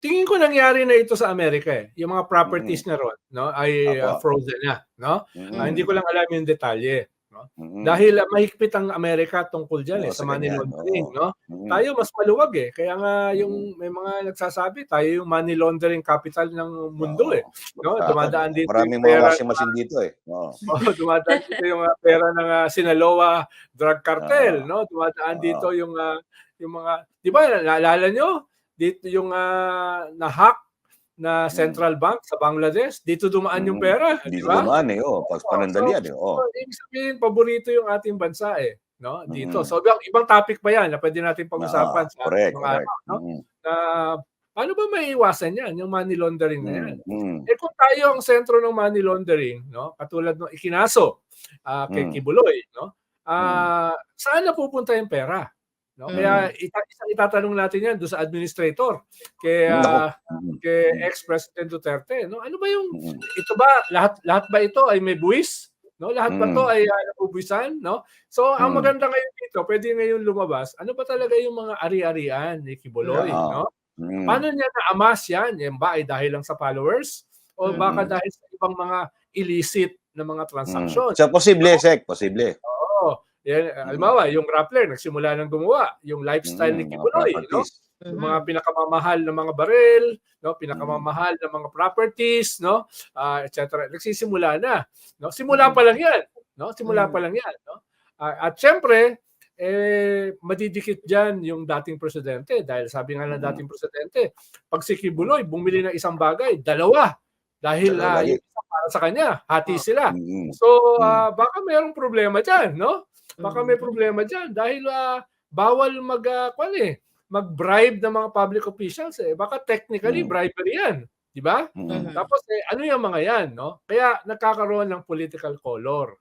tingin ko nangyari na ito sa Amerika eh. Yung mga properties Mm. na ron, no, ay uh, frozen na, no? Mm. Ah, hindi ko lang alam yung detalye, no? Mm. Dahil uh, mahigpit ang Amerika tungkol diyan eh Oo, sa money laundering, no? Mm. Tayo mas maluwag eh. Kaya nga yung Mm. may mga nagsasabi tayo yung money laundering capital ng mundo Oo. eh. No, dumadaan dito Maraming mga pera washing machine dito eh. Oo. Oo, dumadaan dito yung uh, pera ng uh, Sinaloa drug cartel, Oo. no? Dumadaan Oo. dito yung uh, yung mga 'di ba naalala nyo? Dito yung uh, na-hack na Mm. central bank sa Bangladesh, dito dumaan yung Mm. pera, di Dito ba? dumaan eh. Oh, pas Oo, panandalian so, eh. Oh. so, ibig sabihin, paborito yung ating bansa eh. No? Dito. Mm. So, ibang, ibang topic pa yan na pwede natin pag-usapan Ah, sa correct, mga correct. araw. No? Mm. Na, paano ba may iwasan yan, yung money laundering na yan? Mm. Mm. Eh kung tayo ang sentro ng money laundering, no? katulad ng ikinaso ah, kay Mm. Kibuloy, no? Ah, saan na pupunta yung pera? No? Kaya ita- isang itatanong natin yan doon sa administrator kay Mm. Mm. kay ex-president Duterte, no? Ano ba yung Mm. ito ba lahat lahat ba ito ay may buwis? No? Lahat ba Mm. to ay uh, nabubuisan, no? So ang Mm. maganda ngayon dito, pwede ngayon lumabas. Ano ba talaga yung mga ari-arian ni Kibuloy, Yeah. no? Mm. Paano niya na-amass yan? Yan ba ay dahil lang sa followers? O Mm. baka dahil sa ibang mga illicit na mga Mm. transaksyon? So, posible, Sek. Posible. Oo. Yan, Mm. halimbawa, yung Rappler, nagsimula ng gumawa. Yung lifestyle ni Mm, mga Kibuloy, no? properties. Yung mga pinakamamahal na mga baril, no, pinakamamahal na mga properties, no, ah, etc. Nagsisimula na, no? Simula pa lang 'yan, no? Simula pa lang 'yan, no? Ah, at syempre, eh madidikit diyan yung dating presidente dahil sabi nga ng Mm. dating presidente, pag si Kibuloy bumili ng isang bagay, dalawa dahil ah, Dalawa lagi. Sa kanya, hati sila. Mm. So, ah, baka mayroong problema diyan, no? Baka may Mm. problema diyan dahil ah, bawal mag uh, kwan eh, mag-bribe ng mga public officials eh. Baka technically Mm. bribery 'yan, di ba? Mm. Tapos eh, ano yung mga 'yan, no? Kaya nagkakaroon ng political color.